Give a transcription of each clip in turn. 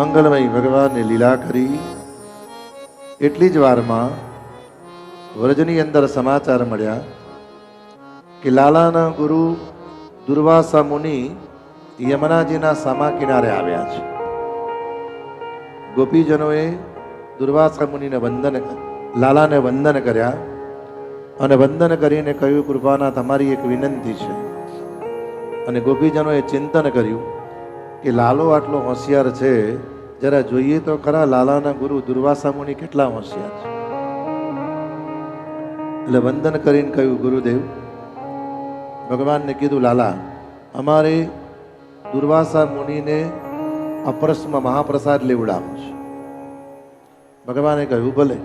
મંગલમય ભગવાનની લીલા કરી એટલી જ વારમાં વ્રજની અંદર સમાચાર મળ્યા કે લાલાના ગુરુ દુર્વાસા મુનિ યમુનાજીના સામા કિનારે આવ્યા છે. ગોપીજનોએ દુર્વાસા મુનિને વંદન લાલાને વંદન કર્યા અને વંદન કરીને કહ્યું, કૃપાના, તમારી એક વિનંતી છે. અને ગોપીજનોએ ચિંતન કર્યું કે લાલો આટલો હોશિયાર છે, જરા જોઈએ તો ખરા લાલાના ગુરુ દુર્વાસા મુનિ કેટલા હોશિયાર છે. એટલે વંદન કરીને કહ્યું, ગુરુદેવ, ભગવાનને કીધું, લાલા, અમારે દુર્વાસા મુનિને અપરસમાં મહાપ્રસાદ લેવડાવો છે. ભગવાને કહ્યું, ભલે.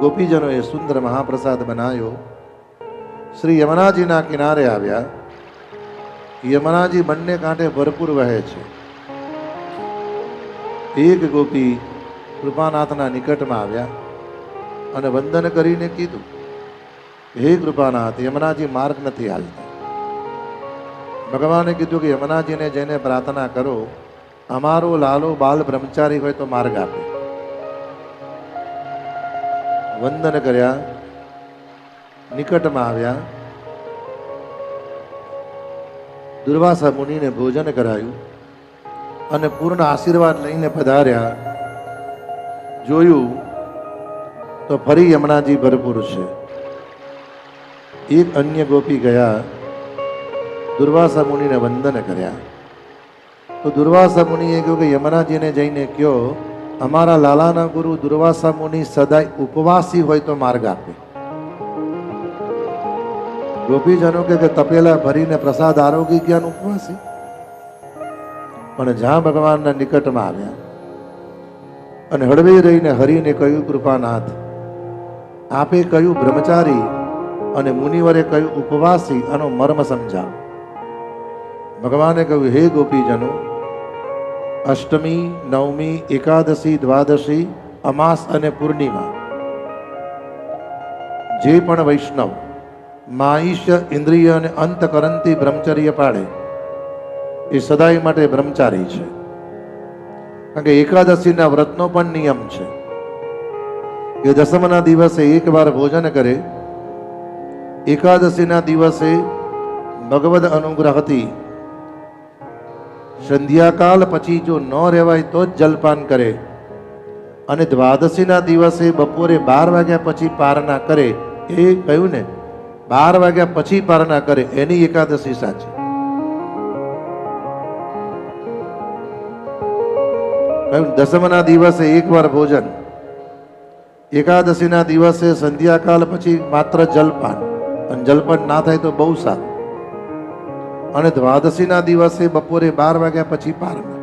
ગોપીજનોએ સુંદર મહાપ્રસાદ બનાવ્યો. શ્રી યમુનાજીના કિનારે આવ્યા. યમુનાજી બંને કાંઠે ભરપૂર વહે છે. એક ગોપી કૃપાનાથના નિકટમાં આવ્યા અને વંદન કરીને કીધું, હે કૃપાનાથ, યમુનાજી માર્ગ નથી હાલતા. ભગવાને કીધું કે, યમુનાજીને જઈને પ્રાર્થના કરો, અમારો લાલો બાલ બ્રહ્મચારી હોય તો માર્ગ આપે. વંદન કર્યા, નિકટમાં આવ્યા દુર્વાસા મુનિને ભોજન કરાયું અને પૂર્ણ આશીર્વાદ લઈને પધાર્યા. જોયું તો ફરી યમુનાજી ભરપૂર છે. એક અન્ય ગોપી ગયા, દુર્વાસા મુનિને વંદન કર્યા. તો દુર્વાસા મુનિએ કહ્યું કે યમુનાજીને જઈને કયો અમારા લાલાના ગુરુ દુર્વાસા મુનિ સદાય ઉપવાસી હોય તો માર્ગ આપે. ગોપીજનો કે તપેલા ભરીને પ્રસાદ આરોગી ગયા ઉપવાસી. પણ જ્યાં ભગવાનના નિકટમાં આવ્યા અને હળવે રહીને હરિને કહ્યું, કૃપાનાથ, આપે કહ્યું બ્રહ્મચારી અને મુનિવરે કહ્યું ઉપવાસી આનો મર્મ સમજાવો. ભગવાને કહ્યું, હે ગોપીજનો, અષ્ટમી, નવમી, એકાદશી, દ્વાદશી, અમાસ અને પૂર્ણિમા, જે પણ વૈષ્ણવ માઈશ્ય ઇન્દ્રિય અને અંતકરણથી બ્રહ્મચર્ય પાડે. એ સદાય માટે બ્રહ્મચારી છે. કારણ કે એકાદશીના વ્રતનો પણ નિયમ છે. કે દસમના દિવસે એકવાર ભોજન કરે. એકાદશીના દિવસે ભગવદ અનુગ્રહથી સંધ્યાકાલ પછી જો ન રહેવાય તો જ જલપાન કરે. અને દ્વાદશીના દિવસે બપોરે બાર વાગ્યા પછી પારણા કરે. એ કહ્યું ને બાર વાગ્યા પછી પારણા કરે, એની એકાદશી સાચી. દસમના દિવસે એકવાર ભોજન, એકાદશીના દિવસે સંધ્યાકાલ પછી માત્ર જલપાન, અને જલપાન ના થાય તો બહુ સારું. અને દ્વાદશીના દિવસે બપોરે બાર વાગ્યા પછી પારણા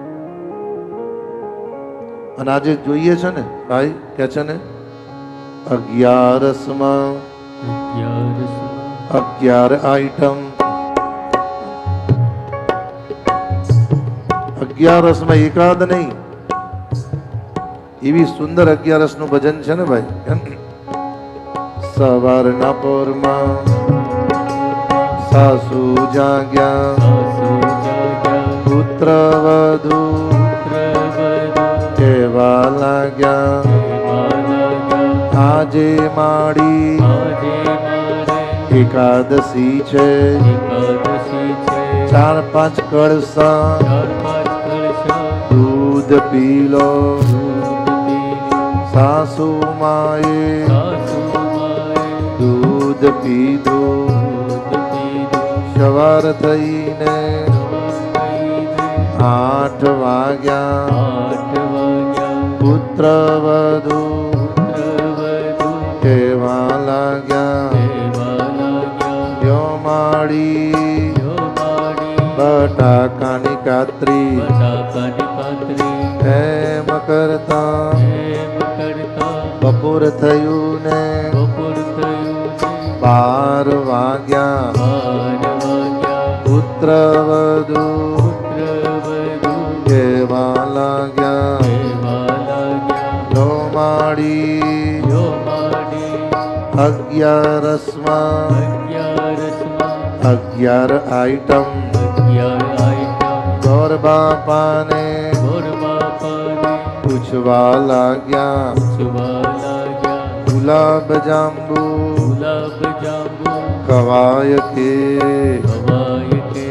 અને આજે જોઈએ છે ને, ભાઈ, કે છે ને, અગિયારસમાં અગિયાર આઈટમ. અગિયારસમાં એકાદ નહીં. એવી સુંદર અગિયારસનું ભજન છે ને ભાઈ? સવારના પોરમાં સાસુ જાગ્યા. પુત્ર વધુ કહેવા લાગ્યા. આજે માડી એકાદશી છે. ચાર પાંચ કળસા દૂધ પી લો. સાસુ માએ દૂધ પીધું. સવાર થઈને આઠ વાગ્યા. પુત્ર વધુ બપોર થયું ને બાર વાગ્યા. પુત્ર વધુ કેવા લાગ્યા? લો માડી અગિયારસમાં. અગિયાર આઈટમ. ગોર બાપાને પૂછવા લાગ્યા. પૂછવા ગુલાબ જાંબુ ગુલાબ જાંબુ કવાય કે કવાય કે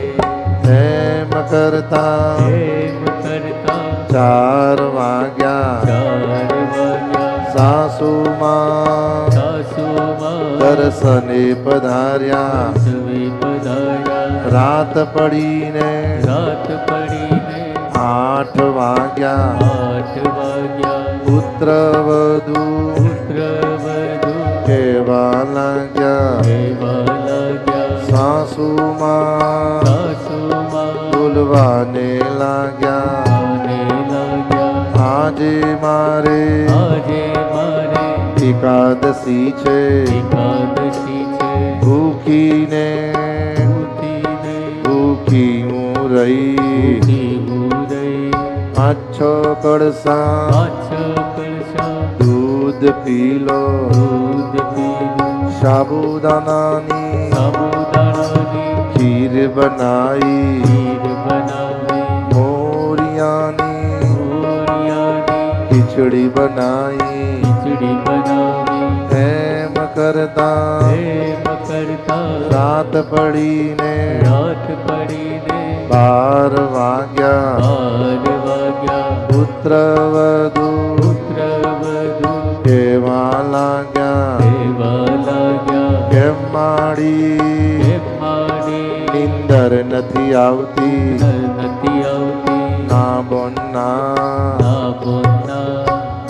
હેમ કરતા હેમ કરતા ચાર વાગ્યા ચાર વાગ્યા સાસુમાં સાસુમાં દર્શને પધાર્યા દર્શને પધાર્યા રાત પડીને રાત પડીને આઠ વાગ્યા આઠ વાગ્યા પુત્ર વધુ પુત્ર વધુ કહેવા લાગ્યા કહેવા લાગ્યા સાસુમાં સાસુમાં બોલવાને લાગ્યા લાગ્યા આજે મારે આજે મારે એકાદશી છે એકાદશી છે ભૂખીને ઉઠીને ભૂખી હું રહી હું રહી આછો કરશા દૂધ પી લો દૂધ પીવું સાબુદાનાની સાબુદાણાની ખીર બનાવી ખીર બનાવી. મોરિયાની મોરિયાની ખીચડી બનાવી ખીચડી બનાવી. એમ કરતા એમ કરતા રાત પડીને રાત પડીને બાર વાગ્યા બાર વાગ્યા પુત્ર વધુ લાગ્યા કેમ માડી? નિંદર નથી આવતી. નથી આવતી. ના બોના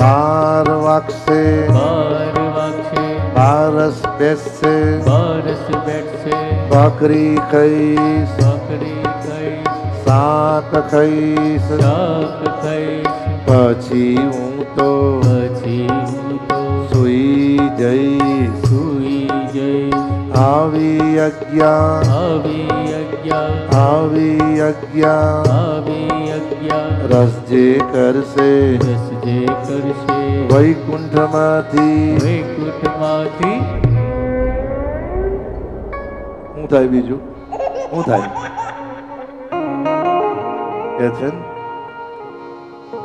બાર વાગશે. બારસ બેસશે. બારસ બેસશે ભાખરી ખાઈશ. ભાખરી ખાઈશ. શાક ખાઈશ. શાક ખાઈશ. પછી હું તો પછી હું તો સુઈ જઈશ સુઈ જઈશ આવી અજ્ઞા આવી અજ્ઞા આવી અજ્ઞા આવી અજ્ઞા રસ જે કરશે. રસ જે કરશે. વૈકુંઠમાંથી. વૈકુંઠમાંથી. હું થાય બીજું? શું થાય? કે છે?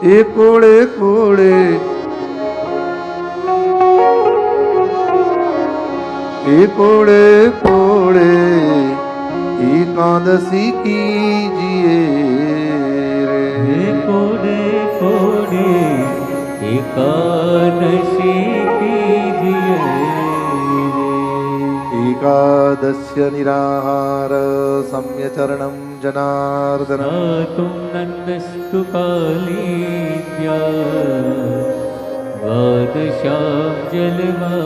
એ કોળે કોળે એ કોળે કોળે એકાદશી કીજીએ રે કોડે કોડે એકાદશી કીજીએ एकादस्य निराहार सम्यचरणं जनार्दन તુમ નંદસ્તુ કાલીદ્યા દ્વાદશામ જલવા